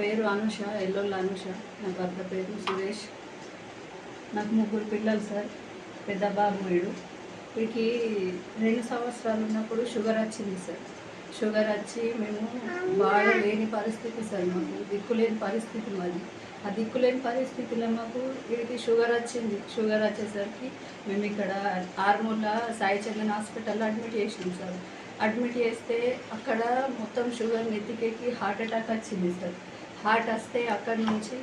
పేరు అనుష ఎల్లోళ్ళ అనుష నా భర్త పేరు సురేష్. నాకు ముగ్గురు పిల్లలు సార్ పెద్ద బాబు వీడు వీడికి రెండు సంవత్సరాలు ఉన్నప్పుడు షుగర్ వచ్చింది సార్. షుగర్ వచ్చి మేము బాగా లేని పరిస్థితి సార్ మాకు దిక్కులేని పరిస్థితి మాది. ఆ దిక్కులేని పరిస్థితిలో మాకు వీడికి షుగర్ వచ్చింది. షుగర్ వచ్చేసరికి మేము ఇక్కడ ఆర్మూల సాయి చందన్ హాస్పిటల్లో అడ్మిట్ చేసినాం సార్. అడ్మిట్ చేస్తే అక్కడ మొత్తం షుగర్ నెత్తికెక్కి హార్ట్ అటాక్ వచ్చింది సార్. హార్ట్ వస్తే అక్కడ నుంచి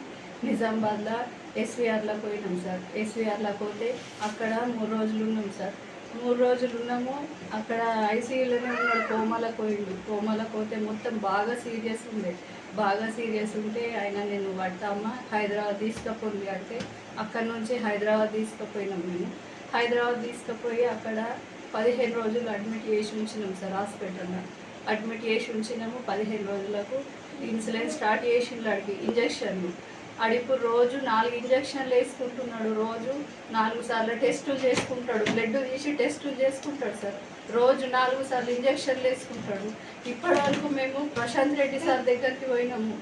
నిజామాబాద్లో ఎస్వీఆర్లో పోయినాం సార్. ఎస్వీఆర్లో పోతే అక్కడ మూడు రోజులు ఉన్నాం సార్. మూడు రోజులు ఉన్నాము అక్కడ ఐసీయూలోనే ఉన్నాడు కోమాలో పోయిండు. కోమాలో పోతే మొత్తం బాగా సీరియస్ ఉండే. బాగా సీరియస్ ఉంటే ఆయన నేను పడతామా హైదరాబాద్ తీసుకుపోండి అంటే అక్కడ నుంచి హైదరాబాద్ తీసుకుపోయినాం మేము. హైదరాబాద్ తీసుకుపోయి అక్కడ పదిహేను రోజులు అడ్మిట్ చేసి ఉంచినాం సార్ హాస్పిటల్లో. అడ్మిట్ చేసి ఉంచినాము పదిహేను రోజులకు. ఇన్సులిన్ స్టార్ట్ చేసిండు అడిగి ఇంజక్షన్లు. అడిప్పుడు రోజు నాలుగు ఇంజక్షన్లు వేసుకుంటున్నాడు రోజు. నాలుగు సార్లు టెస్టులు చేసుకుంటాడు. బ్లడ్ తీసి టెస్టులు చేసుకుంటాడు సార్. రోజు నాలుగు సార్లు ఇంజక్షన్లు వేసుకుంటాడు. ఇప్పటి వరకు మేము ప్రశాంత్ రెడ్డి సార్ దగ్గరికి పోయినాము.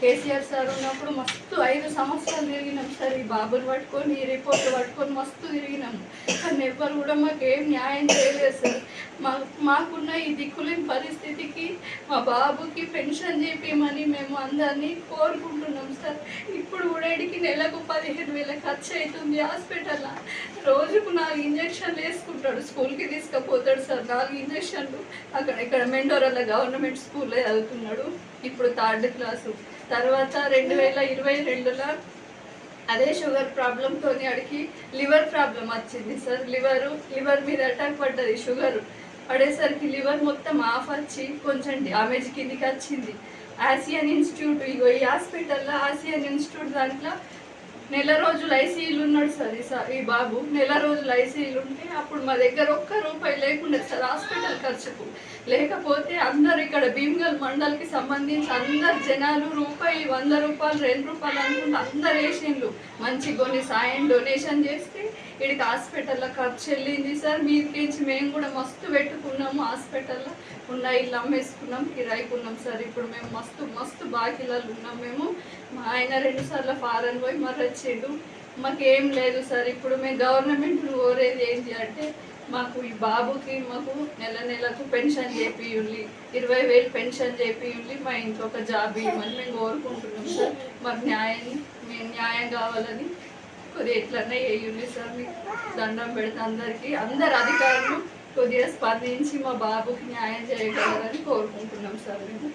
కేసీఆర్ సార్ ఉన్నప్పుడు మస్తు ఐదు సంవత్సరాలు తిరిగినాం సార్. ఈ బాబుని పట్టుకొని ఈ రిపోర్ట్ పట్టుకొని మస్తు తిరిగినాము కానీ ఎవ్వరు కూడా మాకు ఏం న్యాయం చేయలేదు సార్. మా మాకున్న ఈ దిక్కులేని పరిస్థితికి మా బాబుకి పెన్షన్ చేపించమని మేము అందరినీ కోరుకుంటున్నాం సార్. ఇప్పుడు కూడా ఇడికి నెలకు పదిహేను వేల ఖర్చు అవుతుంది హాస్పిటల్లో. రోజుకు నాలుగు ఇంజక్షన్లు వేసుకుంటాడు. స్కూల్కి తీసుకుపోతాడు సార్. నాలుగు ఇంజక్షన్లు. అక్కడ ఇక్కడ మెండోరల్ల గవర్నమెంట్ స్కూల్లో చదువుతున్నాడు. ఇప్పుడు థర్డ్ క్లాసు. తర్వాత రెండు వేల ఇరవై రెండులో అదే షుగర్ ప్రాబ్లంతో అడిగి లివర్ ప్రాబ్లం వచ్చింది సార్. లివరు లివర్ మీద అటాక్ పడ్డది షుగర్. పడేసరికి లివర్ మొత్తం ఆఫ్ వచ్చి కొంచెం డ్యామేజ్ కిందికి వచ్చింది. ఆసియన్ ఇన్స్టిట్యూట్ ఇగో ఈ హాస్పిటల్లో ఆసియన్ ఇన్స్టిట్యూట్ దాంట్లో నెల రోజులు ఐసీయూలు ఉన్నాడు సార్ ఈ సార్ ఈ బాబు. నెల రోజులు ఐసీయూలు ఉంటే అప్పుడు మా దగ్గర ఒక్క రూపాయి లేకుండా సార్ హాస్పిటల్ ఖర్చుకు. లేకపోతే అందరు ఇక్కడ భీమ్గల్ మండల్కి సంబంధించి అందరు జనాలు రూపాయి వంద రూపాయలు రెండు రూపాయలు అనుకుంటే అందరు వేసిండ్రు మంచి కొన్ని సాయం డొనేషన్ చేస్తే ఇక్కడికి హాస్పిటల్లో ఖర్చు వెళ్ళింది సార్. మీదికించి మేము కూడా మస్తు పెట్టుకున్నాము హాస్పిటల్లో. ఉన్న ఇల్లు అమ్మేసుకున్నాం కిరాయికున్నాం సార్. ఇప్పుడు మేము మస్తు మస్తు బాకీలలో ఉన్నాం మేము. మా ఆయన రెండు సార్లు ఫారెన్ పోయి మరి వచ్చిండు. మాకేం లేదు సార్ ఇప్పుడు మేము గవర్నమెంట్ కోరేది ఏంటి అంటే మాకు ఈ బాబుకి మాకు నెల నెలకు పెన్షన్ చేపియుండి ఇరవై వేలు పెన్షన్ చేపియుండి మా ఇంకొక జాబ్ ఇవ్వమని మేము కోరుకుంటున్నాం సార్. మాకు న్యాయం మేము న్యాయం కావాలని కొద్దిగా ఎట్లన్నా వేయండి సార్ మీకు. దండం పెడితే అందరికీ అందరు అధికారులు కొద్దిగా స్పందించి మా బాబుకి న్యాయం చేయగలరని కోరుకుంటున్నాం సార్ మేము.